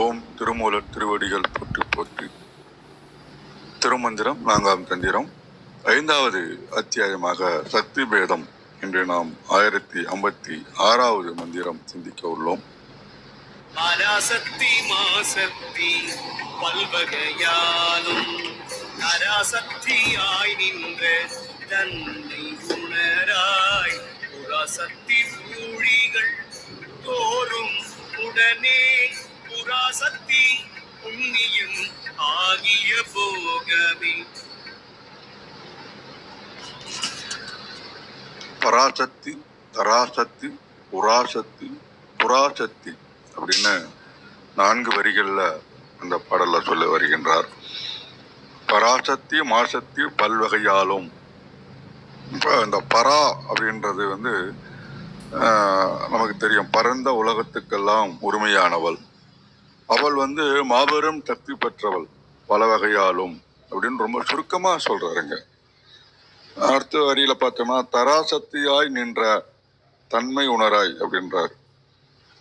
ஓம் திருமூலர் திருவடிகள் போற்றி போற்றி திருமந்திரம் நான்காம் தந்திரம். ஐந்தாவது அத்தியாயமாக சக்தி பேதம் என்று நாம் ஆயிரத்தி ஐம்பத்தி ஆறாவது மந்திரம் சிந்திக்க உள்ளோம். பராசக்தி மாசக்தி பல்வகையாலும் நராசக்தியாய் நின்ற தன்னை உணராய் புராசக்தி பூழிகள் தோறும் உடனே பராசக்தி புண்ணியம் ஆகிய போகவே பராசக்தி தராசக்தி புராசக்தி புராசக்தி அப்படின்னு நான்கு வரிகளில் அந்த பாடலில் சொல்ல வருகின்றார். பராசக்தி மாசக்தி பல்வகையாலும். இப்போ இந்த பரா அப்படின்றது வந்து ஆஹ், நமக்கு தெரியும். பரந்த உலகத்துக்கெல்லாம் உரிமையானவள். அவள் வந்து மாபெரும் சக்தி பெற்றவள் பல வகையாலும் அப்படின்னு ரொம்ப சுருக்கமாக சொல்கிறாருங்க அடுத்த வரியில் பார்த்தோம்னா தராசக்தியாய் நின்ற தன்மை உணராய் அப்படின்றார்.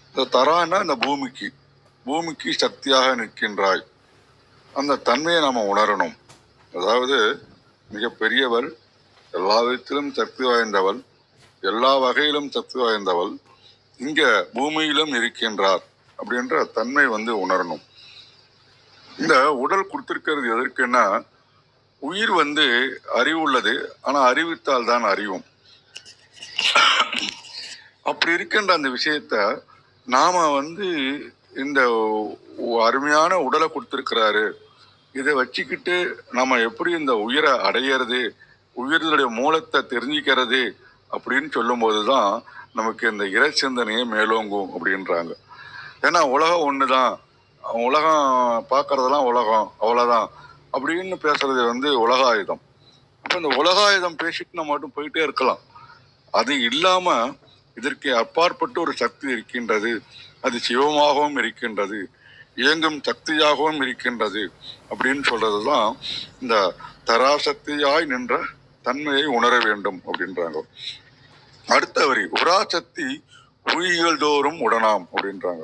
இந்த தரான்னா இந்த பூமிக்கு பூமிக்கு சக்தியாக நிற்கின்றாய். அந்த தன்மையை நாம் உணரணும். அதாவது மிக பெரியவள் எல்லா விதத்திலும் சக்தி வாய்ந்தவள் எல்லா வகையிலும் சக்தி வாய்ந்தவள் இங்கே பூமியிலும் இருக்கின்றார். அப்படின்ற தன்மை வந்து உணரணும். இந்த உடல் கொடுத்துருக்கிறது எதற்குன்னா உயிர் வந்து அறிவுள்ளது ஆனால் அறிவித்தால் தான் அறிவும். அப்படி இருக்கின்ற அந்த விஷயத்த நாம் வந்து இந்த அருமையான உடலை கொடுத்துருக்கிறாரு. இதை வச்சுக்கிட்டு நம்ம எப்படி இந்த உயிரை அடையிறது உயிர்களுடைய மூலத்தை தெரிஞ்சுக்கிறது அப்படின்னு சொல்லும்போது தான் நமக்கு இந்த இறை சிந்தனையே மேலோங்கும் அப்படின்றாங்க. ஏன்னா உலகம் ஒன்று தான் உலகம் பார்க்கறதெல்லாம் உலகம். அவ்வளோதான் அப்படின்னு பேசுறது வந்து உலக ஆயுதம் அப்போ இந்த உலக ஆயுதம் பேசிட்டு நம்ம மட்டும் போயிட்டே இருக்கலாம். அது இல்லாமல் இதற்கு அப்பாற்பட்டு ஒரு சக்தி இருக்கின்றது. அது சிவமாகவும் இருக்கின்றது. இயங்கும் சக்தியாகவும் இருக்கின்றது. அப்படின்னு சொல்றதுதான் இந்த தராசக்தியாய் நின்ற தன்மையை உணர வேண்டும் அப்படின்றாங்க. அடுத்த வரி. உராசக்தி உயிர்கள் தோறும் உடனாம் அப்படின்றாங்க.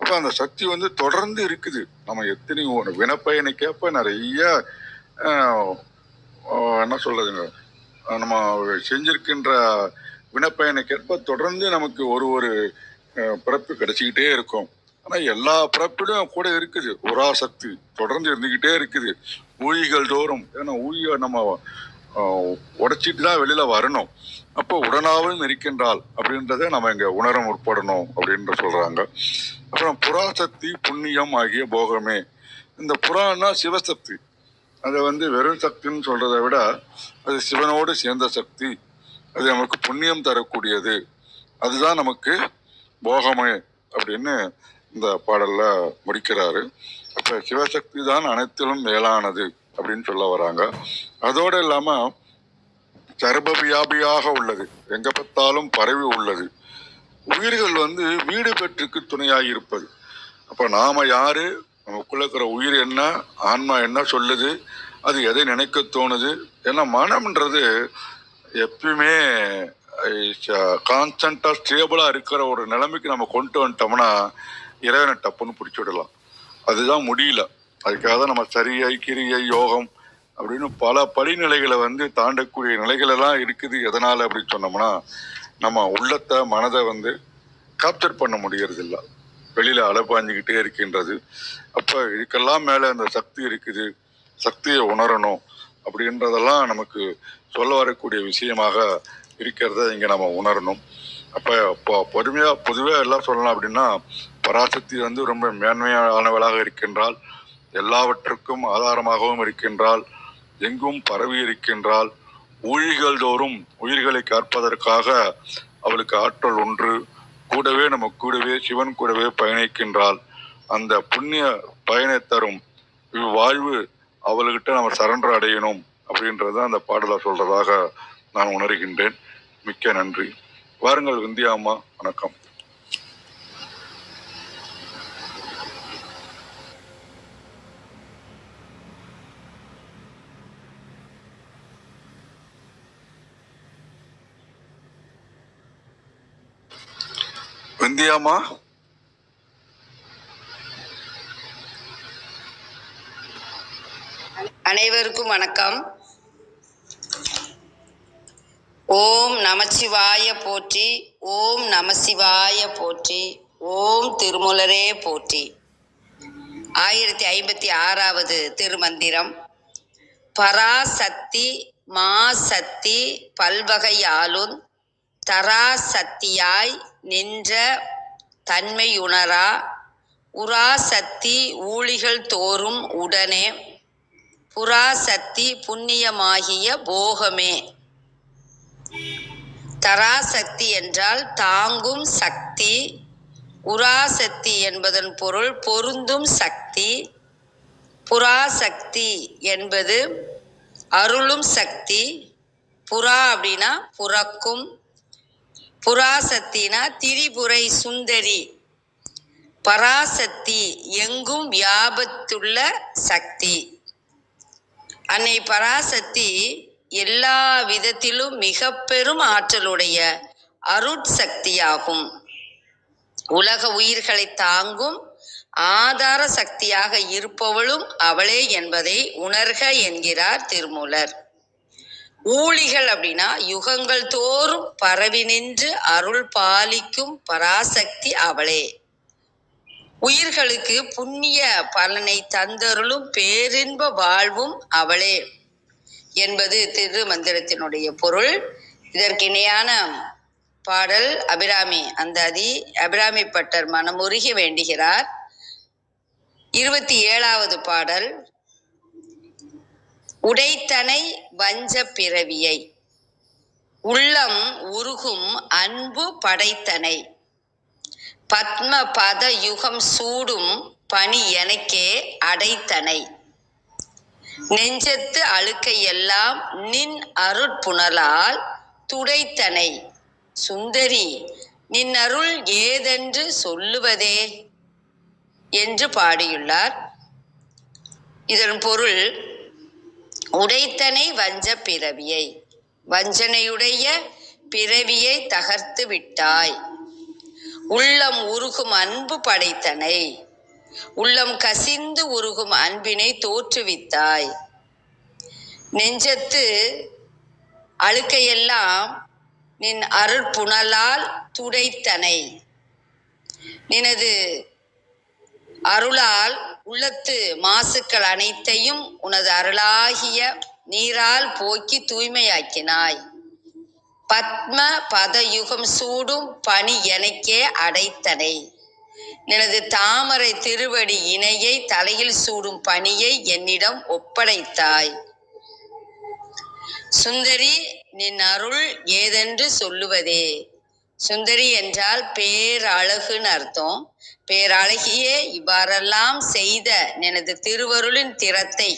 அப்ப அந்த சக்தி வந்து தொடர்ந்து இருக்குது. நம்ம எத்தனை ஒரு வினப்பயனை கேட்ப நிறைய என்ன சொல்றதுங்க நம்ம செஞ்சிருக்கின்ற வினப்பயனுக்கேற்ப தொடர்ந்து நமக்கு ஒரு ஒரு பிறப்பு கிடைச்சிக்கிட்டே இருக்கும். ஆனால் எல்லா பிறப்பிலும் கூட இருக்குது. உராசக்தி தொடர்ந்து இருந்துக்கிட்டே இருக்குது. ஊழிகள் தோறும் ஏன்னா ஊழிய நம்ம உடைச்சிட்டு தான் வெளியில வரணும். அப்போ உடனாவும் இருக்கின்றாள் அப்படின்றத நம்ம இங்க உணர முற்படணும் அப்படின்னு சொல்றாங்க. அப்புறம் புறாசக்தி புண்ணியம் ஆகிய போகமே. இந்த புறான்னா சிவசக்தி. அதை வந்து வெறும் சக்தின்னு சொல்றதை விட அது சிவனோடு சேர்ந்த சக்தி. அது நமக்கு புண்ணியம் தரக்கூடியது. அதுதான் நமக்கு போகமே அப்படின்னு இந்த பாடல்ல முடிக்கிறாரு. அப்ப சிவசக்தி தான் அனைத்திலும் மேலானது. அப்படின்னு சொல்ல வராங்க. அதோடு இல்லாமல் சர்ப வியாபியாக உள்ளது. எங்க பார்த்தாலும் பரவி உள்ளது. உயிர்கள் வந்து வீடு பெற்றுக்கு துணையாக இருப்பது. அப்போ நாம் யார்? நமக்குள்ள இருக்கிற உயிர் என்ன? ஆன்மா என்ன சொல்லுது? அது எதை நினைக்க தோணுது? ஏன்னா மனம்ன்றது எப்பயுமே கான்ஸ்டண்ட்டாக ஸ்டேபிளாக இருக்கிற ஒரு நிலைமைக்கு நம்ம கொண்டு வந்துட்டோம்னா இறைவனை டப்புன்னு பிடிச்சி விடலாம் அதுதான் முடியல. அதுக்காக தான் நம்ம சரியை கிரியை யோகம் அப்படின்னு பல படிநிலைகளை வந்து தாண்டக்கூடிய நிலைகளெல்லாம் இருக்குது. எதனால் அப்படின்னு சொன்னோம்னா நம்ம உள்ளத்தை மனதை வந்து கேப்சர் பண்ண முடியறதில்ல. வெளியில் வெளியில இருக்கின்றது. அப்போ இதுக்கெல்லாம் மேலே அந்த சக்தி இருக்குது. சக்தியை உணரணும் அப்படின்றதெல்லாம் நமக்கு சொல்ல வரக்கூடிய விஷயமாக இருக்கிறத இங்கே நம்ம உணரணும். அப்போ இப்போ பொறுமையாக பொதுவாக எல்லாம் சொல்லலாம் அப்படின்னா பராசக்தி வந்து ரொம்ப மேன்மையானவளாக இருக்கின்றால் எல்லாவற்றுக்கும் ஆதாரமாகவும் இருக்கின்றாள் எங்கும் பரவி இருக்கின்றாள் ஊழிகள் தோறும் உயிர்களை காப்பதற்காக அவளுக்கு ஆற்றல் ஒன்று. கூடவே நம்ம கூடவே சிவன் கூடவே பயணிக்கின்றாள். அந்த புண்ணிய பயனை தரும் இவ்வாழ்வு அவள்கிட்ட நம்ம சரண்டர் அடையணும் அப்படின்றத அந்த பாடலை சொல்றதாக நான் உணர்கின்றேன். மிக்க நன்றி. வாருங்கள் விந்தியாமா அம்மா வணக்கம். முடியாமா அனைவருக்கும் வணக்கம். ஓம் நமசிவாய போற்றி ஓம் நமசிவாய போற்றி ஓம் திருமுலரே போற்றி. ஆயிரத்தி ஐம்பத்தி ஆறாவது திருமந்திரம். பராசக்தி மா சக்தி பல்வகையாலும் தராசக்தியாய் நின்ற தன்மையுணரா? உராசக்தி ஊழிகள் தோறும் உடனே புராசக்தி புண்ணியமாகிய போகமே. தராசக்தி என்றால் தாங்கும் சக்தி உராசக்தி என்பதன் பொருள் பொருந்தும் சக்தி புராசக்தி என்பது அருளும் சக்தி புறா அப்படின்னா புறக்கும் புராசக்தினா திரிபுரை சுந்தரி. பராசக்தி எங்கும் வியாபத்துள்ள சக்தி. அன்னை பராசக்தி எல்லா விதத்திலும் மிக பெரும் ஆற்றலுடைய அருட்சக்தியாகும் உலக உயிர்களை தாங்கும் ஆதார சக்தியாக இருப்பவளும் அவளே என்பதை உணர்க என்கிறார் திருமூலர். ஊழிகள் அப்படின்னா யுகங்கள் தோறும் பரவி நின்று அருள் பாலிக்கும் பராசக்தி அவளே. உயிர்களுக்கு புண்ணிய பலனை தந்தருளும் பேரின்ப வாழ்வும் அவளே என்பது திரு மந்திரத்தினுடைய பொருள். இதற்கு இணையான பாடல் அபிராமி அந்த அதி அபிராமி பட்டர் மனமுருகி வேண்டுகிறார். இருபத்தி ஏழாவது பாடல் உடைத்தனை வஞ்ச பிறவியை. உள்ளம் உருகும் அன்பு படைத்தனை. பத்ம பத யுகம் சூடும் பணி எனக்கே அடைத்தனை. நெஞ்சத்து அழுக்கையெல்லாம் நின் அருட்புணலால் துடைத்தனை. சுந்தரி நின் அருள் ஏதென்று சொல்லுவதே? என்று பாடியுள்ளார். இதன் பொருள் உடைத்தனை வஞ்ச பிறவியை. வஞ்சனையுடைய பிறவியை தகர்த்து விட்டாய். உள்ளம் உருகும் அன்பு படைத்தனை. உள்ளம் கசிந்து உருகும் அன்பினை தோற்றுவித்தாய். நெஞ்சத்து அழுக்கையெல்லாம் நின் அருட்புணலால் துடைத்தனை. நினது அருளால் உள்ளத்து மாசுக்கள் அனைத்தையும் உனது அருளாகிய நீரால் போக்கி தூய்மையாக்கினாய். பத்ம பதயுகம் சூடும் பணி எனக்கே அடைத்தனை. எனது தாமரை திருவடி இணையை தலையில் சூடும் பணியை என்னிடம் ஒப்படைத்தாய். சுந்தரி நின் அருள் ஏதென்று சொல்லுவதே. சுந்தரி என்றால் பேரழகுன்னு அர்த்தம். பேரழகியே இவ்வாறெல்லாம் செய்த எனது திருவருளின் திறத்தை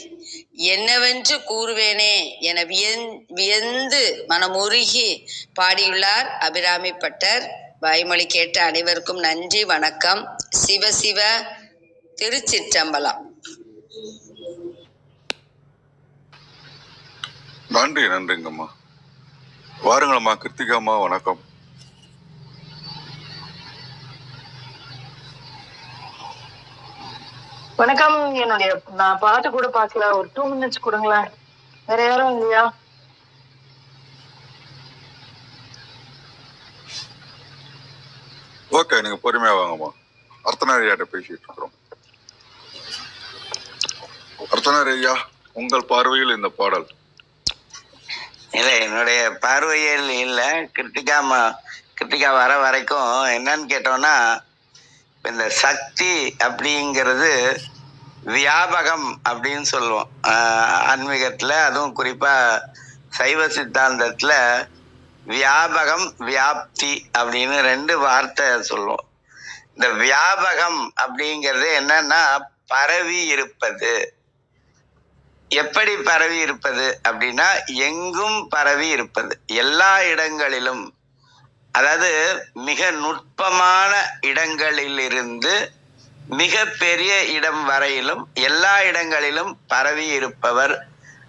என்னவென்று கூறுவேனே என வியந் வியந்து மனமுருகி பாடியுள்ளார் அபிராமி பட்டர். வாய்மொழி கேட்ட அனைவருக்கும் நன்றி வணக்கம். சிவ சிவ திருச்சிற்றம்பலம். நன்றி நன்றிங்கம்மா. வாருங்களம்மா கிருத்திகாம்மா வணக்கம். வணக்கம் என்னுடைய நான் பாட்டு கூட பார்க்கல. ஒரு டூ மினிட்ஸ் கொடுங்களேன். வேற யாரும் இல்லையா? ஓகே நீங்க பொறுமையா வாங்கம்மா. அர்த்தநாரியாட்ட பேசிட்டு இருக்கிறோம். அர்த்தநாரி ஐயா உங்கள் பார்வையில் இந்த பாடல். இல்லை என்னுடைய பார்வையில் இல்லை. கிருத்திகா ம கிருத்திகா வர வரைக்கும் என்னன்னு கேட்டோம்னா இந்த சக்தி அப்படிங்கிறது வியாபகம் அப்படின்னு சொல்லுவோம். ஆன்மீகத்தில் அதுவும் குறிப்பாக சைவ சித்தாந்தத்தில் வியாபகம் வியாப்தி அப்படின்னு ரெண்டு வார்த்தை சொல்லுவோம். இந்த வியாபகம் அப்படிங்கிறது என்னன்னா பரவி இருப்பது. எப்படி பரவி இருப்பது அப்படின்னா எங்கும் பரவி இருப்பது. எல்லா இடங்களிலும் அதாவது மிக நுட்பமான இடங்களிலிருந்து மிக பெரிய இடம் வரையிலும் எல்லா இடங்களிலும் பரவி இருப்பவர்.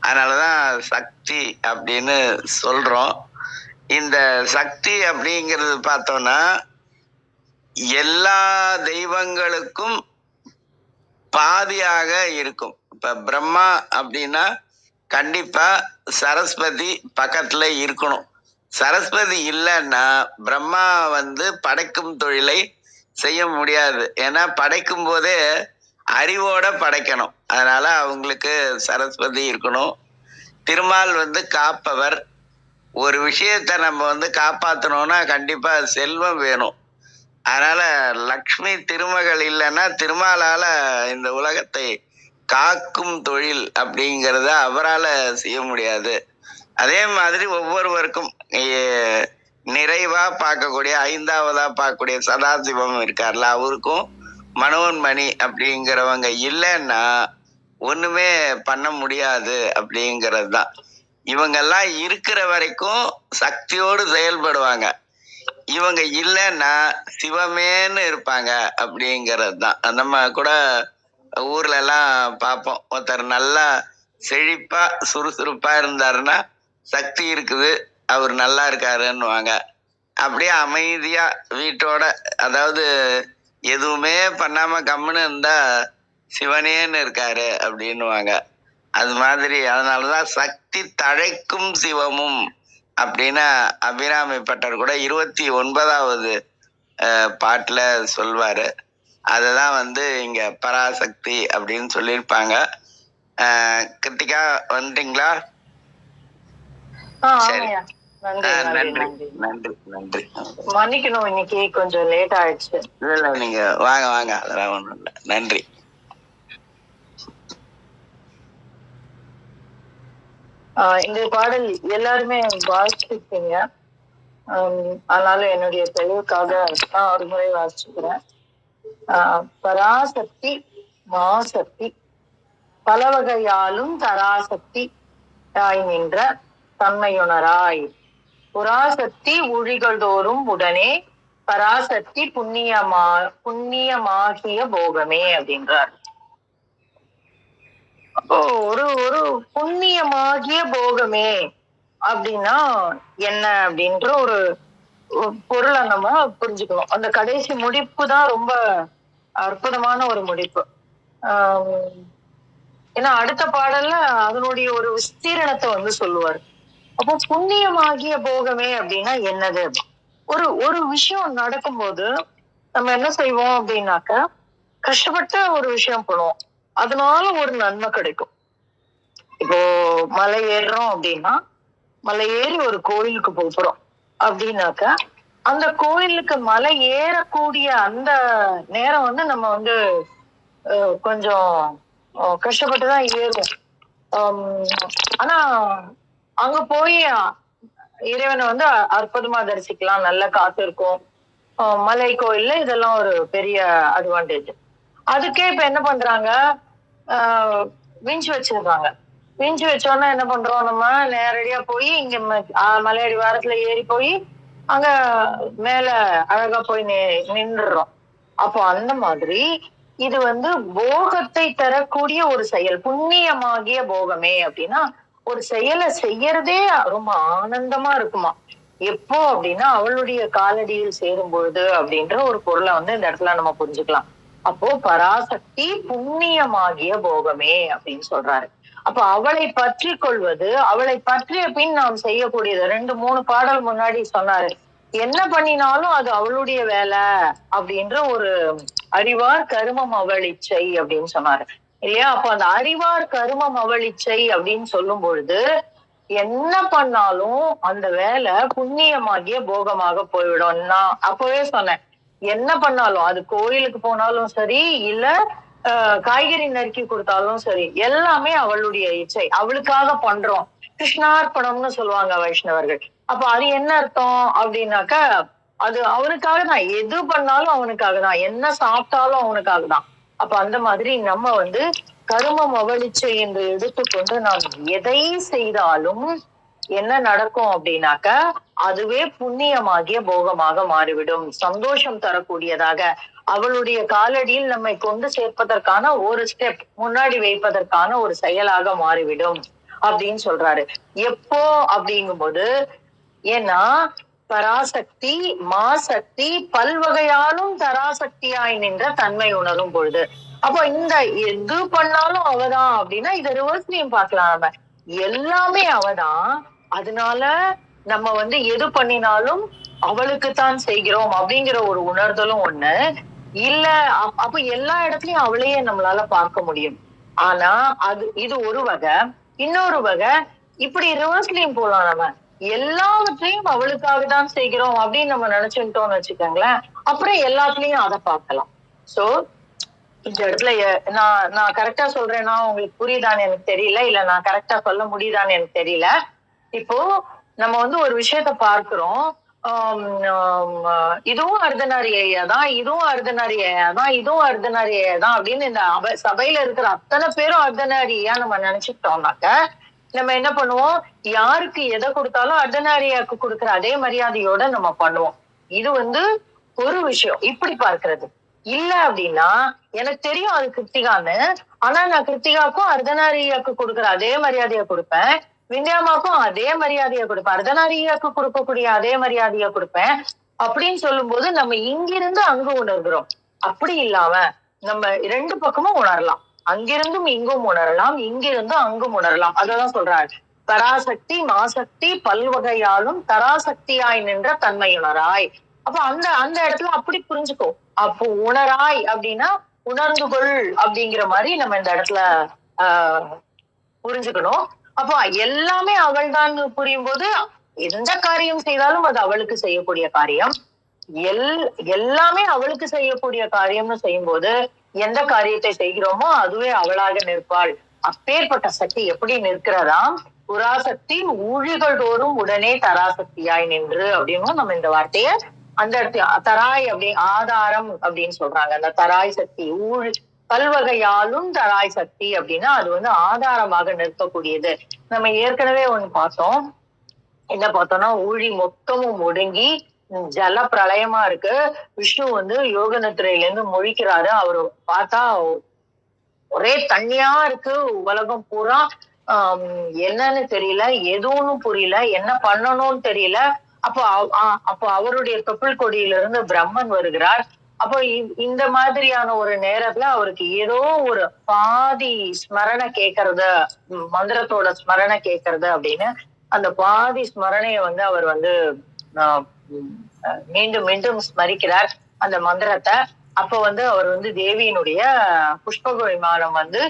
அதனாலதான் சக்தி அப்படின்னு சொல்றோம். இந்த சக்தி அப்படிங்கிறது பார்த்தோம்னா எல்லா தெய்வங்களுக்கும் பாதியாக இருக்கும். இப்ப பிரம்மா அப்படின்னா கண்டிப்பா சரஸ்வதி பக்கத்துல இருக்கணும். சரஸ்வதி இல்லைன்னா பிரம்மா வந்து படைக்கும் தொழிலை செய்ய முடியாது. ஏன்னா படைக்கும் போதே அறிவோட படைக்கணும். அதனால அவங்களுக்கு சரஸ்வதி இருக்கணும். திருமால் வந்து காப்பவர். ஒரு விஷயத்த நம்ம வந்து காப்பாற்றணும்னா கண்டிப்பா செல்வம் வேணும். அதனால லக்ஷ்மி திருமகள் இல்லைன்னா திருமாலால இந்த உலகத்தை காக்கும் தொழில் அப்படிங்கிறத அவரால் செய்ய முடியாது. அதே மாதிரி ஒவ்வொருவருக்கும் நிறைவா பார்க்கக்கூடிய ஐந்தாவதா பார்க்கக்கூடிய சதாசிவம் இருக்கார்ல அவருக்கும் மனோன்மணி அப்படிங்கிறவங்க இல்லைன்னா ஒண்ணுமே பண்ண முடியாது அப்படிங்கிறது தான் இவங்கெல்லாம் இருக்கிற வரைக்கும் சக்தியோடு செயல்படுவாங்க. இவங்க இல்லைன்னா சிவமேன்னு இருப்பாங்க அப்படிங்கிறது தான் நம்ம கூட ஊர்ல எல்லாம் பார்ப்போம். ஒருத்தர் நல்லா செழிப்பா சுறுசுறுப்பா இருந்தாருன்னா சக்தி இருக்குது அவர் நல்லா இருக்காருன்னுவாங்க. அப்படியே அமைதியா வீட்டோட அதாவது எதுவுமே பண்ணாம கம்முன்னு இருந்தா சிவனேன்னு இருக்காரு அப்படின்னுவாங்க. அது மாதிரி அதனாலதான் சக்தி தழைக்கும் சிவமும் அப்படின்னு அபிராமி பட்டர் கூட இருபத்தி ஒன்பதாவது பாட்டில் சொல்வார். அதை அதுதான் வந்து இங்கே பராசக்தி அப்படின்னு சொல்லியிருப்பாங்க. கிருத்திகா வந்துட்டிங்களா ஆ, சரி. ஆமாய்யா. நன்றி அஹ், நன்றி நன்றி நன்றி நன்றி நன்றி மன்னிக்கணும் இன்னைக்கு கொஞ்சம் லேட் ஆயிடுச்சு. இல்ல இல்ல நீங்க வாங்க வாங்க. அதெல்லாம் ஒண்ணும் இல்லை. நன்றி. இந்த பாடல் எல்லாருமே வாசிச்சிருக்கீங்க. ஆம், அதனால என்னுடைய தெளிவுக்காக நான் ஒரு முறை வாசிச்சுக்கிறேன் ஆஹ் பராசக்தி மாசக்தி பல வகையாலும் தராசக்தி ஆய் நின்ற தன்மையுணராய். புராசக்தி ஊழிகள் தோறும் உடனே பராசக்தி புண்ணியமா புண்ணியமாகிய போகமே அப்படின்றார். அப்போ ஒரு ஒரு புண்ணியமாகிய போகமே அப்படின்னா என்ன அப்படின்ற ஒரு பொருளை நம்ம புரிஞ்சுக்கணும். அந்த கடைசி முடிப்பு தான் ரொம்ப அற்புதமான ஒரு முடிப்பு. ஆஹ் ஏன்னா அடுத்த பாடல்ல அதனுடைய ஒரு விஸ்தீரணத்தை வந்து சொல்லுவார். அப்போ புண்ணியமாகிய போகமே அப்படின்னா என்னது? ஒரு ஒரு விஷயம் நடக்கும்போது நம்ம என்ன செய்வோம் அப்படின்னாக்க கஷ்டப்பட்டு ஒரு விஷயம் பண்ணுவோம். அதனால ஒரு நன்மை கிடைக்கும். இப்போ மலை ஏறுறோம் அப்படின்னா மலை ஏறி ஒரு கோயிலுக்கு போகிறோம் அப்படின்னாக்க அந்த கோயிலுக்கு மலை ஏறக்கூடிய அந்த நேரம் வந்து நம்ம வந்து கொஞ்சம் கஷ்டப்பட்டு தான் ஏறுவோம். ஆனா அங்க போய் இறைவனை வந்து அ- அற்புதமா தரிசிக்கலாம். நல்ல காத்து இருக்கும். மலை கோயில்ல இதெல்லாம் ஒரு பெரிய அட்வான்டேஜ் அதுக்கே இப்ப என்ன பண்றாங்க? ஆஹ் விஞ்சு வச்சிருக்காங்க. விஞ்சு வச்சோன்னா என்ன பண்றோம்? நம்ம நேரடியா போய் இங்க ம- மலையடி வாரத்துல ஏறி போய் அங்க மேல அழகா போய் நி- நின்றுறோம். அப்போ அந்த மாதிரி இது வந்து போகத்தை தரக்கூடிய ஒரு செயல். புண்ணியமாகிய போகமே அப்படின்னா ஒரு செயலை செய்யறதே ரொம்ப ஆனந்தமா இருக்குமா? எப்போ அப்படின்னா அவளுடைய காலடியில் சேரும் பொழுது அப்படின்ற ஒரு பொருளை வந்து இந்த இடத்துல நம்ம புரிஞ்சுக்கலாம். அப்போ பராசக்தி புண்ணியமாகிய போகமே அப்படின்னு சொல்றாரு. அப்ப அவளை பற்றி கொள்வது அவளை பற்றிய பின் நாம் செய்யக்கூடியது ரெண்டு மூணு பாடல் முன்னாடி சொன்னாரு. என்ன பண்ணினாலும் அது அவளுடைய வேலை அப்படின்ற ஒரு அறிவார் கருமம் அவளிச்சை அப்படின்னு சொன்னாரு. இல்லையா? அப்ப அந்த அறிவார் கருமம் அவளிச்சை அப்படின்னு சொல்லும் பொழுது என்ன பண்ணாலும் அந்த வேலை புண்ணியமாகிய போகமாக போய்விடும். நான் அப்பவே சொன்னேன் என்ன பண்ணாலும் அது கோயிலுக்கு போனாலும் சரி இல்ல ஆஹ், காய்கறி நறுக்கி கொடுத்தாலும் சரி எல்லாமே அவளுடைய இச்சை. அவளுக்காக பண்றோம். கிருஷ்ணார்ப்பணம்னு சொல்லுவாங்க வைஷ்ணவர்கள். அப்ப அது என்ன அர்த்தம் அப்படின்னாக்க அது அவனுக்காக தான் எது பண்ணாலும் அவனுக்காக தான் என்ன சாப்பிட்டாலும் அவனுக்காக தான் அப்ப அந்த மாதிரி நம்ம வந்து கருமம் அவளிச்சை என்று எடுத்துக்கொண்டு நாம் எதை செய்தாலும் என்ன நடக்கும் அப்படின்னாக்க அதுவே புண்ணியமாகிய போகமாக மாறிவிடும். சந்தோஷம் தரக்கூடியதாக அவளுடைய காலடியில் நம்மை கொண்டு சேர்ப்பதற்கான ஒரு ஸ்டெப் முன்னாடி வைப்பதற்கான ஒரு செயலாக மாறிவிடும் அப்படின்னு சொல்றாரு. எப்போ அப்படிங்கும்போது ஏன்னா பராசக்தி மாசக்தி பல்வகையாலும் தராசக்தியாய் நின்ற தன்மை உணரும் பொழுது. அப்போ இந்த எது பண்ணாலும் அவதான் அப்படின்னா இதை ரிவர்ஸ்லயும் பார்க்கலாம் நம்ம. எல்லாமே அவதான். அதனால நம்ம வந்து எது பண்ணினாலும் அவளுக்குத்தான் செய்கிறோம் அப்படிங்கிற ஒரு உணர்தலும் ஒண்ணு. இல்ல அப்ப எல்லா இடத்துலயும் அவளையே நம்மளால பார்க்க முடியும். ஆனா அது இது ஒரு வகை. இன்னொரு வகை இப்படி ரிவர்ஸ்லயும் போலாம் நம்ம. எல்லாவற்றையும் அவளுக்காக தான் செய்கிறோம் அப்படின்னு நம்ம நினைச்சுட்டோம்னு வச்சுக்கோங்களேன். அப்புறம் எல்லாத்துலயும் அதை பார்க்கலாம். சோ இந்த இடத்துல நான் நான் கரெக்டா சொல்றேன்னா உங்களுக்கு புரியுதான்னு எனக்கு தெரியல. இல்ல நான் கரெக்டா சொல்ல முடியுதான்னு எனக்கு தெரியல. இப்போ நம்ம வந்து ஒரு விஷயத்த பார்க்கிறோம். இதுவும் அர்த்தநாரி தான் இதுவும் அர்த்தநாரி தான் இதுவும் அர்த்தநாரி தான் அப்படின்னு இந்த சபையில இருக்கிற அத்தனை பேரும் அர்த்தநாரியா நம்ம நினைச்சுக்கிட்டோம்னாக்க நம்ம என்ன பண்ணுவோம்? யாருக்கு எதை கொடுத்தாலும் அர்த்தநாரியாக்கு கொடுக்குற அதே மரியாதையோட நம்ம பண்ணுவோம். இது வந்து ஒரு விஷயம். இப்படி பார்க்கறது. இல்ல அப்படின்னா எனக்கு தெரியும் அது கிருத்திகான்னு. ஆனா நான் கிருத்திகாக்கும் அர்த்தநாரியாக்கு கொடுக்குற அதே மரியாதையை கொடுப்பேன். விந்தியாமாக்கும் அதே மரியாதையை கொடுப்பேன். அர்த்தநாரியாக்கு கொடுக்கக்கூடிய அதே மரியாதையை கொடுப்பேன். அப்படின்னு சொல்லும் போது நம்ம இங்கிருந்து அங்கு உணர்கிறோம். அப்படி இல்லாம நம்ம ரெண்டு பக்கமும் உணரலாம். அங்கிருந்தும் இங்கும் உணரலாம் இங்கிருந்தும் அங்கும் உணரலாம். அததான் சொல்றாரு. பராசக்தி மாசக்தி பல்வகையாலும் தராசக்தியாய் நின்ற தன்மையுணராய் அப்ப அந்த அந்த இடத்துல அப்படி புரிஞ்சுக்கோ. அப்போ உணராய் அப்படின்னா உணர்ந்து கொள் அப்படிங்கிற மாதிரி நம்ம இந்த இடத்துல ஆஹ் புரிஞ்சுக்கணும். அப்போ எல்லாமே அவள் தான் புரியும் போது எந்த காரியம் செய்தாலும் அது அவளுக்கு செய்யக்கூடிய காரியம். எல் எல்லாமே அவளுக்கு செய்யக்கூடிய காரியம்னு செய்யும்போது எந்த காரியத்தை செய்கிறோமோ அதுவே அவளாக நிற்பாள். அப்பேற்பட்ட சக்தி எப்படி நிற்கிறதாம் புராசக்தி ஊழிகள் தோறும் உடனே தராசக்தியாய் நின்று அப்படின்னு நம்ம இந்த வார்த்தைய அந்த இடத்துல தராய் அப்படி ஆதாரம் அப்படின்னு சொல்றாங்க. அந்த தராய் சக்தி ஊழி பல்வகையாலும் தராய் சக்தி அப்படின்னா அது வந்து ஆதாரமாக நிற்கக்கூடியது. நம்ம ஏற்கனவே ஒண்ணு பார்த்தோம். என்ன பார்த்தோம்னா ஊழி மொத்தமும் ஒடுங்கி ஜல பிரளயமா இருக்கு. விஷ்ணு வந்து யோக நித்திரையில இருந்து முழிக்கிறாரு. அவரு பார்த்தா ஒரே தண்ணியா இருக்கு. உலகம் பூரா ஆஹ் என்னன்னு தெரியல. எதுவும் புரியல. என்ன பண்ணணும்னு தெரியல. அப்போ அவ- அப்போ அவருடைய தொப்புள் கொடியில இருந்து பிரம்மன் வருகிறார். அப்போ இ- இந்த மாதிரியான ஒரு நேரத்துல அவருக்கு ஏதோ ஒரு பாதி ஸ்மரண கேட்கறது மந்திரத்தோட ஸ்மரண கேட்கறது அப்படின்னு அந்த பாதி ஸ்மரணைய வந்து அவர் வந்து ஆஹ், மீண்டும் மீண்டும் ஸ்மரிக்கிறார் அந்த மந்திரத்தை. அப்ப வந்து அவர் வந்து தேவியினுடைய புஷ்பக விமானம் வந்து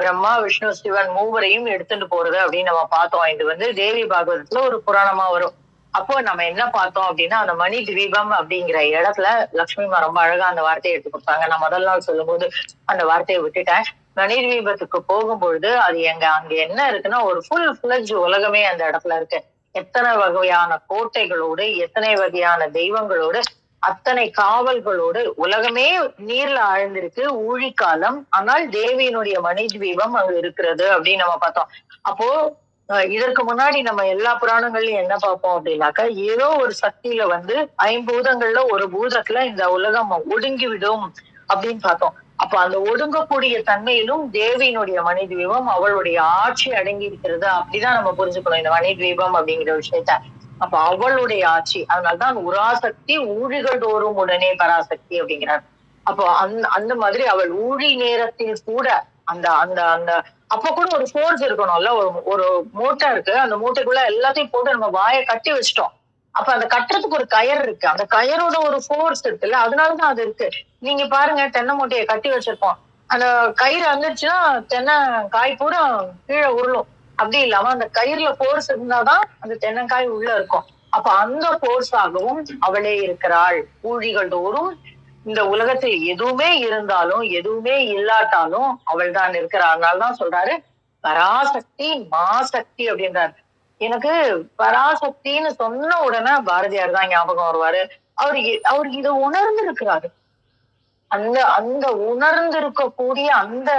பிரம்மா விஷ்ணு சிவன் மூவரையும் எடுத்துட்டு போறது அப்படின்னு நம்ம பார்த்தோம். இது வந்து தேவி பாகவதத்துல ஒரு புராணமா வரும். அப்போ நம்ம என்ன பார்த்தோம் அப்படின்னா அந்த மணி தீபம் அப்படிங்கிற இடத்துல லக்ஷ்மி ரொம்ப அழகா அந்த வார்த்தையை எடுத்து கொடுத்தாங்க. நான் முதல் நாள் சொல்லும்போது அந்த வார்த்தையை விட்டுட்டேன். மணி தீபத்துக்கு போகும்பொழுது அது எங்க அங்க என்ன இருக்குன்னா ஒரு ஃபுல் ஃபுல்லஜ் உலகமே அந்த இடத்துல இருக்கு. எத்தனை வகையான கோட்டைகளோடு எத்தனை வகையான தெய்வங்களோடு அத்தனை காவல்களோடு உலகமே நீர்ல ஆழ்ந்திருக்கு ஊழிக்காலம் ஆனால் தேவியினுடைய மணி தீபம் அங்க இருக்கிறது அப்படின்னு நம்ம பார்த்தோம். அப்போ இதற்கு முன்னாடி நம்ம எல்லா புராணங்கள்லயும் என்ன பார்ப்போம் அப்படின்னாக்கா ஏதோ ஒரு சக்தியில வந்து ஐம்பூதங்கள்ல ஒரு பூதத்துல இந்த உலகம் ஒடுங்கி விடும் அப்படின்னு பார்த்தோம். அப்ப அந்த ஒடுங்கக்கூடிய தன்மையிலும் தேவியினுடைய மணி தீபம் அவளுடைய ஆட்சி அடங்கி இருக்கிறது. அப்படிதான் நம்ம புரிஞ்சுக்கணும் இந்த மணி தீபம் அப்படிங்கிற விஷயத்த. அப்ப அவளுடைய ஆட்சி அதனால்தான் உராசக்தி ஊழிகள் தோறும் உடனே பராசக்தி அப்படிங்கிறார் அப்போ அந் அந்த மாதிரி அவள் ஊழி நேரத்தில் கூட அந்த அந்த அந்த அப்ப கூட ஒரு ஃபோர்ஸ் இருக்கணும்ல ஒரு ஒரு மூட்டை இருக்கு. அந்த மூட்டைக்குள்ள எல்லாத்தையும் போட்டு நம்ம வாயை கட்டி வச்சிட்டோம். அப்ப அந்த கட்டுறதுக்கு ஒரு கயர் இருக்கு. அந்த கயரோட ஒரு ஃபோர்ஸ் இருக்குல்ல அதனாலதான் அது இருக்கு. நீங்க பாருங்க தென்னை மூட்டையை கட்டி வச்சிருப்போம். அந்த கயிறு வந்துருச்சுன்னா தென்னை காய் பூரா கீழே உருளும். அப்படி இல்லாம அந்த கயிறுல ஃபோர்ஸ் இருந்தாதான் அந்த தென்னங்காய் உள்ள இருக்கும். அப்ப அந்த ஃபோர்ஸ் ஆகவும் அவளே இருக்கிறாள். ஊழிகள் தோறும் இந்த உலகத்தில் எதுவுமே இருந்தாலும் எதுவுமே இல்லாட்டாலும் அவள் தான் இருக்கிறாள். அதனாலதான் சொல்றாரு பராசக்தி மாசக்தி அப்படின்றாரு. எனக்கு பராசக்தின்னு சொன்ன உடனே பாரதியார் தான் ஞாபகம் வருவாரு. அவர் அவரு அவர் இதை உணர்ந்து இருக்கிறாரு அந்த அந்த உணர்ந்திருக்கக்கூடிய அந்த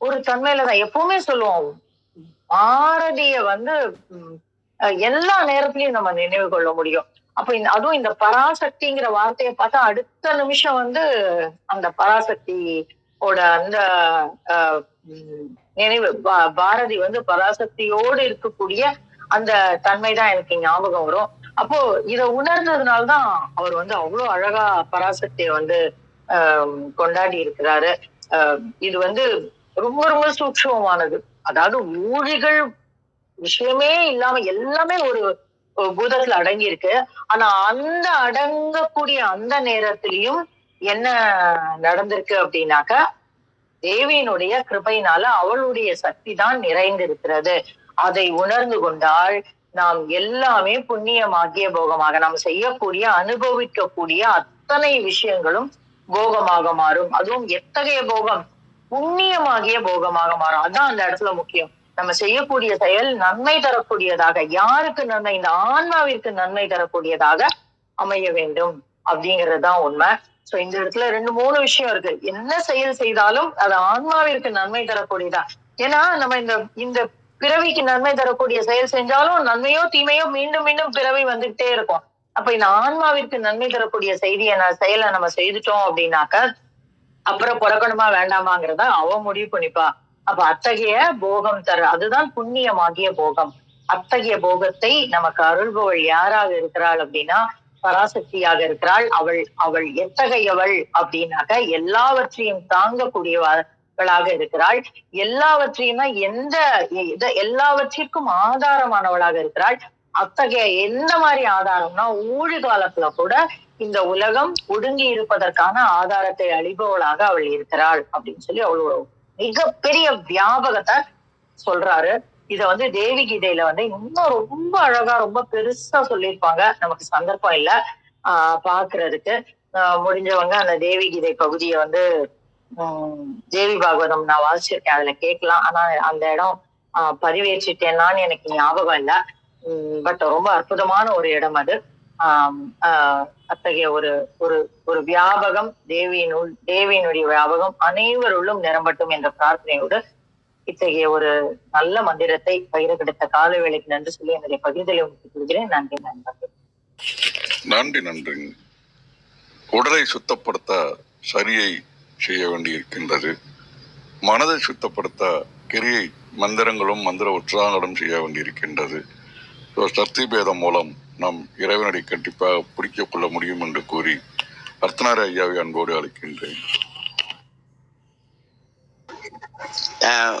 ஒரு தன்மையில தான் எப்பவுமே சொல்லுவோம். பாரதிய வந்து எல்லா நேரத்திலயும் நம்ம நினைவு கொள்ள முடியும். அப்ப இந்த அதுவும் இந்த பராசக்திங்கிற வார்த்தையை பார்த்தா அடுத்த நிமிஷம் வந்து அந்த பராசக்தியோட அந்த நினைவு பா- பாரதி வந்து பராசக்தியோடு இருக்கக்கூடிய அந்த தன்மைதான் எனக்கு ஞாபகம் வரும். அப்போ இத உணர்ந்ததுனாலதான் அவர் வந்து அவ்வளவு அழகா பராசக்தியை வந்து கொண்டாடி இருக்கிறாரு. இது வந்து ரொம்ப ரொம்ப சூட்சமானது அதாவது ஊழிகள் விஷயமே இல்லாம எல்லாமே ஒரு ஒரு பூதத்துல அடங்கி இருக்கு ஆனா அந்த அடங்கக்கூடிய அந்த நேரத்திலையும் என்ன நடந்திருக்கு அப்படின்னாக்கா தேவியினுடைய கிருபையினால அவளுடைய சக்தி தான் நிறைந்திருக்கிறது. அதை உணர்ந்து கொண்டால் நாம் எல்லாமே புண்ணியமாகிய போகமாக நாம் செய்யக்கூடிய அனுபவிக்கக்கூடிய அத்தனை விஷயங்களும் போகமாக மாறும். அதுவும் எத்தகைய போகம்? புண்ணியமாகிய போகமாக மாறும். அதான் அந்த இடத்துல முக்கியம். நம்ம செய்யக்கூடிய செயல் நன்மை தரக்கூடியதாக யாருக்கு நன்மை? இந்த ஆன்மாவிற்கு நன்மை தரக்கூடியதாக அமைய வேண்டும் அப்படிங்கிறது தான் உண்மை. சோ இந்த இடத்துல ரெண்டு மூணு விஷயம் இருக்கு. என்ன செயல் செய்தாலும் அது ஆன்மாவிற்கு நன்மை தரக்கூடியதா? ஏன்னா நம்ம இந்த இந்த பிறவிக்கு நன்மை தரக்கூடிய செயல் செஞ்சாலும் நன்மையோ தீமையோ மீண்டும் மீண்டும் பிறவி வந்துகிட்டே இருக்கும். அப்ப இந்த ஆன்மாவிற்கு நன்மை தரக்கூடிய செய்தியை நான் செயலை நம்ம செய்துட்டோம் அப்படின்னாக்க அப்புறம் பிறக்கணுமா வேண்டாமாங்கிறத அவ முடிவு பண்ணிப்பா. அப்ப அத்தகைய போகம் தர அதுதான் புண்ணியமாகிய போகம். அத்தகைய போகத்தை நமக்கு அருள்பவள் யாராக இருக்கிறாள் அப்படின்னா பராசக்தியாக இருக்கிறாள். அவள் அவள் எத்தகையவள் அப்படின்னாக்க எல்லாவற்றையும் தாங்கக்கூடியவளாக இருக்கிறாள். எல்லாவற்றையுமே எந்த எல்லாவற்றிற்கும் ஆதாரமானவளாக இருக்கிறாள். அத்தகைய எந்த மாதிரி ஆதாரம்னா ஊழி காலத்துல கூட இந்த உலகம் ஒடுங்கி இருப்பதற்கான ஆதாரத்தை அழிபவளாக அவள் இருக்கிறாள் அப்படின்னு சொல்லி அவளோட மிகப்பெரிய வியாபகத்தை சொல்றாரு. இத வந்து தேவி கீதையில வந்து இன்னும் ரொம்ப அழகா ரொம்ப பெருசா சொல்லியிருப்பாங்க. நமக்கு சந்தர்ப்பம் இல்ல. ஆஹ் பாக்குறதுக்கு. ஆஹ் முடிஞ்சவங்க அந்த தேவி கீதை பகுதியை வந்து தேவி பாகவதம் நான் வாசிச்சிருக்கேன் அதுல கேட்கலாம். ஆனா அந்த இடம் ஆஹ் பதிவேற்றிட்டேன்னான்னு எனக்கு ஞாபகம் இல்ல. பட் ரொம்ப அற்புதமான ஒரு இடம் அது. ஆஹ் ஆஹ் அத்தகைய ஒரு ஒரு ஒரு வியாபகம் தேவியினுள் தேவியினுடைய வியாபகம் அனைவருள்ளும் நிரம்பட்டும் என்ற பிரார்த்தனையோடு இத்தகைய ஒரு நல்ல மந்திரத்தை பகிர கிடைத்த கால வேலைக்கு நன்றி சொல்லி என்னுடைய பகிர்தலை உங்களுக்கு கொள்கிறேன் நன்றி நண்பர்கள். நன்றி நன்றி உடலை சுத்தப்படுத்த சரியை செய்ய வேண்டியிருக்கின்றது. மனதை சுத்தப்படுத்த கிரியை மந்திரங்களும் மந்திர உற்சாகங்களும் செய்ய வேண்டியிருக்கின்றது. சக்தி பேதம் மூலம் நாம் இறைவனடி கண்டிப்பாக பிடிக்கக் கொள்ள முடியும் என்று கூறி அர்த்தனார ஐயாவை அன்போடு அழைக்கின்றேன்.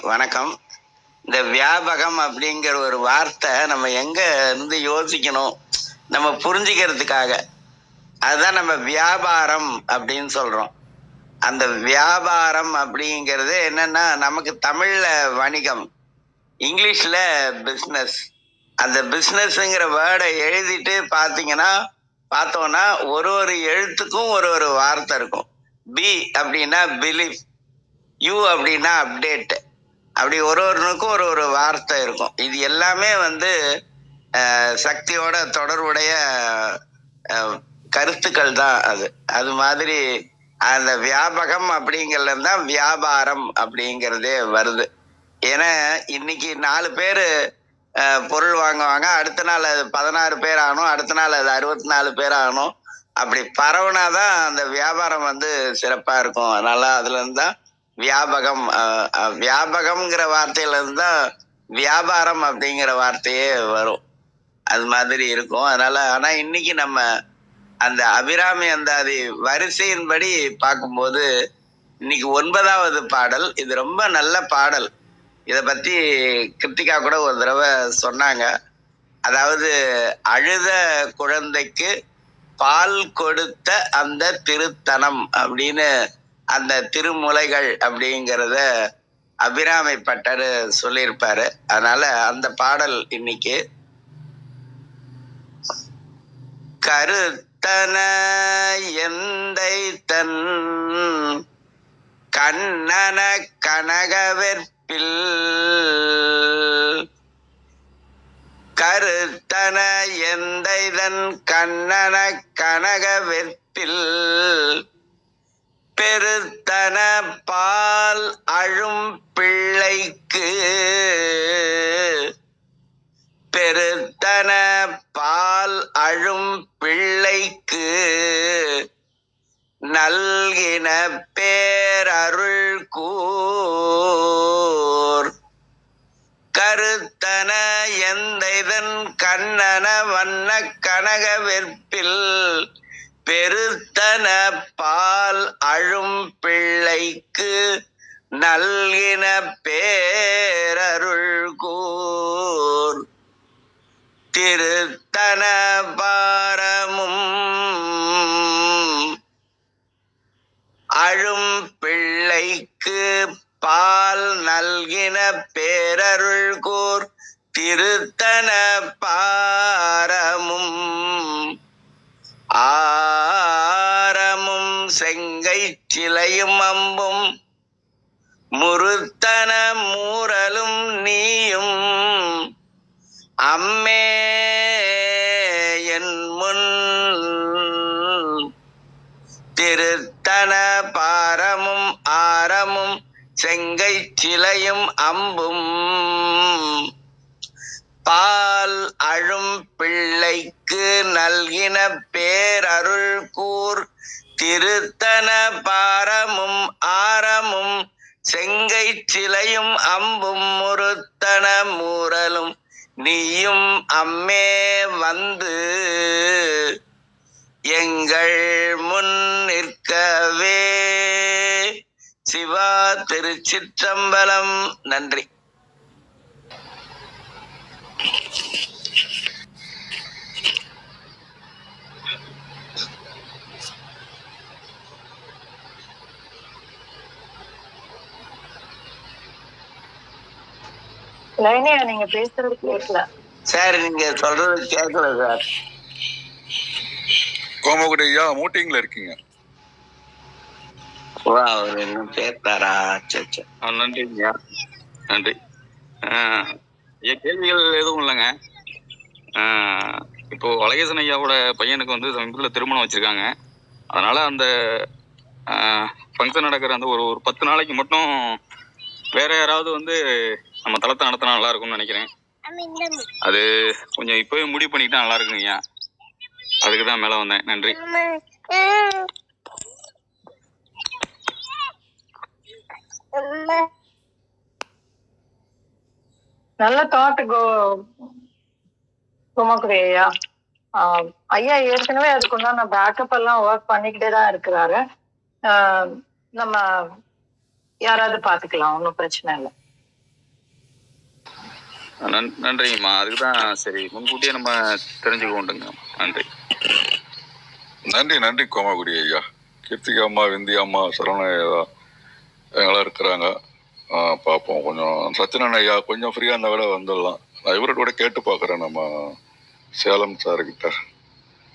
வணக்கம். இந்த வியாபகம் அப்படிங்கிற ஒரு வார்த்தை நம்ம எங்க இருந்து யோசிக்கணும்? நம்ம புரிஞ்சுக்கிறதுக்காக. அதுதான் நம்ம வியாபாரம் அப்படின்னு சொல்றோம். அந்த வியாபாரம் அப்படிங்கிறது என்னன்னா நமக்கு தமிழ்ல வணிகம் இங்கிலீஷ்ல பிஸ்னஸ் அந்த பிஸ்னஸ்ங்கிற வேர்டை எழுதிட்டு பார்த்தீங்கன்னா பார்த்தோம்னா ஒரு ஒரு எழுத்துக்கும் ஒரு ஒரு வார்த்தை இருக்கும். பி அப்படின்னா பிலீஃப் யூ அப்படின்னா அப்டேட் அப்படி ஒரு ஒருனுக்கும் ஒரு ஒரு வார்த்தை இருக்கும். இது எல்லாமே வந்து சக்தியோட தொடர்புடைய கருத்துக்கள் தான் அது. அது மாதிரி அந்த வியாபகம் அப்படிங்கிறது தான் வியாபாரம் அப்படிங்கிறதே வருது. ஏன்னா இன்னைக்கு நாலு பேர் பொருள் வாங்குவாங்க. அடுத்த நாள் அது பதினாறு பேர் ஆகணும். அடுத்த நாள் அது அறுபத்தி நாலு பேர் ஆகணும். அப்படி பரவுனா தான் அந்த வியாபாரம் வந்து சிறப்பாக இருக்கும். அதனால அதுலேருந்து தான் வியாபகம் வியாபகம்ங்கிற வார்த்தையிலேருந்து தான் வியாபாரம் அப்படிங்கிற வார்த்தையே வரும். அது மாதிரி இருக்கும். அதனால ஆனால் இன்னைக்கு நம்ம அந்த அபிராமி அந்தாதி வரிசையின்படி பார்க்கும்போது இன்னைக்கு ஒன்பதாவது பாடல். இது ரொம்ப நல்ல பாடல். இதை பற்றி கிருத்திகா கூட ஒரு தடவை சொன்னாங்க. அதாவது அழுத குழந்தைக்கு பால் கொடுத்த அந்த திருத்தனம் அப்படின்னு அந்த திருமுலைகள் அப்படிங்கிறத அபிராமி பட்டர் சொல்லியிருப்பாரு. அதனால அந்த பாடல் இன்னைக்கு. கருத்தன எந்தை தன் கண்ணன கனகவெற்பில் கருத்தன எந்தைதன் கண்ணன கனகவெற்பில் பெருத்தன பால் அழும் பிள்ளைக்கு பெருத்தன பால் அழும் பிள்ளைக்கு நல்கின பேரருள் கூர். கருத்தன எந்த இதன் கண்ணன வண்ண கனக வெற்பில் பெருத்தன பால் அழும் பிள்ளைக்கு நல்கின பேரருள் கூர். திருத்தன பாரமும் அழும் பிள்ளைக்கு பால் நல்கின பேரருள் கூர் திருத்தன பாரமும். ஆரமும் செங்கை சிலையும் அம்பும் முருத்தன மூரலும் நீயும். அம்மே என் முன் திருத்தன பாரமும் ஆரமும் செங்கை சிலையும் அம்பும். பால் அழும் பிள்ளைக்கு நல்கின பேரருள் கூர் திருத்தன பாரமும் ஆரமும் செங்கை சிலையும் அம்பும். முருத்தன மூரலும் நீயும் அம்மே வந்து எங்கள் முன் நிற்கவே. சிவா திருச்சிற்றம்பலம். நன்றி. லைனியா நீங்க பேசுறது கேட்கல சார் நீங்க சொல்றது கேட்கல சார். கோமகுடி ஐயா மூட்டிங்ல இருக்கீங்க. ஓ அவர் இன்னும் ஆ, நன்றிங்கய்யா நன்றி. ஆ, ஐயா கேள்விகள் எதுவும் இல்லைங்க. இப்போ அழகேசன் ஐயாவோட பையனுக்கு வந்து சமீபத்தில் திருமணம் வச்சிருக்காங்க. அதனால அந்த ஃபங்க்ஷன் நடக்கிற அந்த ஒரு ஒரு பத்து நாளைக்கு மட்டும் வேற யாராவது வந்து நம்ம தளத்தை நடத்தினா நல்லா இருக்கும்னு நினைக்கிறேன். அது கொஞ்சம் இப்போவே முடிவு பண்ணிக்கிட்டா நல்லா இருக்குங்க ஐயா. அதுக்கு தான் மேலே வந்தேன். நன்றி. நல்ல தாட் கோ குமக்குடி ஐயா. ஆஹ் ஐயா ஏற்கனவே அதுக்குண்டான பேக்கப் எல்லாம் ஒர்க் பண்ணிக்கிட்டே தான் இருக்கிறாரு. ஆஹ் நம்ம யாராவது பாத்துக்கலாம் ஒன்றும் பிரச்சனை இல்லை. நன் நன்றிங்கம்மா. அதுக்கு தான் சரி முன்கூட்டியே நம்ம தெரிஞ்சுக்கோண்டுங்க நன்றி. நன்றி நன்றி கோமகுடி ஐயா. கீர்த்திகா அம்மா விந்தி அம்மா சரணயா ஐயா இருக்கிறாங்க. பார்ப்போம். கொஞ்சம் சத்யநாராயண ஐயா கொஞ்சம் ஃப்ரீயாக இருந்தால் கூட வந்துடலாம். நான் இவர்கிட்ட கூட கேட்டு பார்க்குறேன் நம்ம சேலம் சார்கிட்ட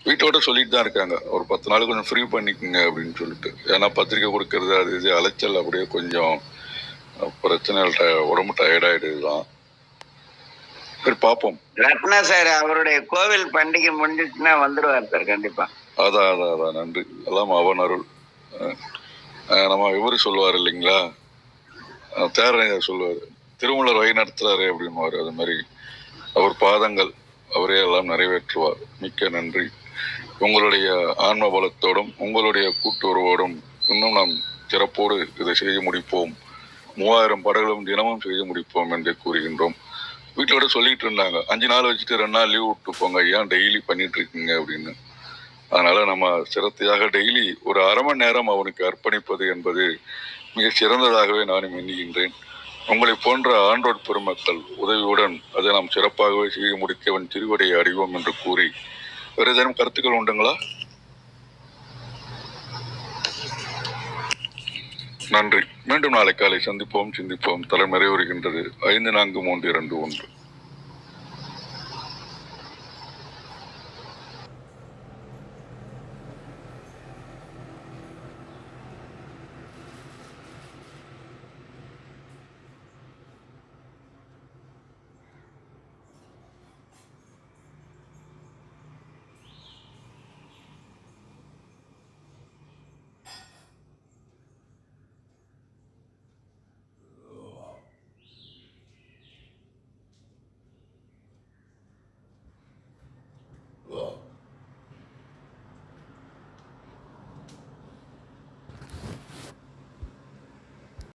வீட்டோட சொல்லிட்டு தான் இருக்காங்க. ஒரு பத்து நாள் கொஞ்சம் ஃப்ரீ பண்ணிக்கோங்க அப்படின்னு சொல்லிட்டு. ஏன்னா பத்திரிக்கை கொடுக்கறது அது இது அலைச்சல் அப்படியே கொஞ்சம் பிரச்சனைகள் டய- உடம்பு டயர்டாயிடுது தான் பார்ப்போம் ரத்னா சார் அவருடைய கோவில் பண்டிகை முடிஞ்சிச்சுன்னா வந்துடுவார் சார் கண்டிப்பா. அதான் அதான் அதான். நன்றி. எல்லாம் அவன் அருள். நம்ம இவரு சொல்லுவார் இல்லைங்களா? தேரனையா சொல்லுவார். திருமலர் வழி நடத்துறாரு அப்படின்னுவாரு அது மாதிரி அவர் பாதங்கள் அவரே எல்லாம் நிறைவேற்றுவார். மிக்க நன்றி. உங்களுடைய ஆன்ம பலத்தோடும் உங்களுடைய கூட்டுறவோடும் இன்னும் நாம் சிறப்போடு இதை செய்து முடிப்போம். மூவாயிரம் படங்களும் தினமும் செய்து முடிப்போம் என்று கூறுகின்றோம். வீட்டோட சொல்லிட்டு இருந்தாங்க. அஞ்சு நாள் வச்சுட்டு ரெண்டு நாள் லீவ் விட்டு போங்க. ஏன் டெய்லி பண்ணிட்டு இருக்கீங்க அப்படின்னு. அதனால நம்ம சிரத்தையாக டெய்லி ஒரு அரை மணி நேரம் அவனுக்கு அர்ப்பணிப்பது என்பது மிக சிறந்ததாகவே நானும் எண்ணுகின்றேன். உங்களை போன்ற ஆண்ட்ரோட் பெருமக்கள் உதவியுடன் அதை நாம் சிறப்பாகவே செய்து முடிக்கவன் திருவடையை அறிவோம் என்று கூறி வேறு ஏதேனும் கருத்துக்கள் உண்டுங்களா? நன்றி. மீண்டும் நாளை காலை சந்திப்போம் சிந்திப்போம். தலைமறை வருகின்றது ஐந்து நான்கு மூன்று இரண்டு ஒன்று.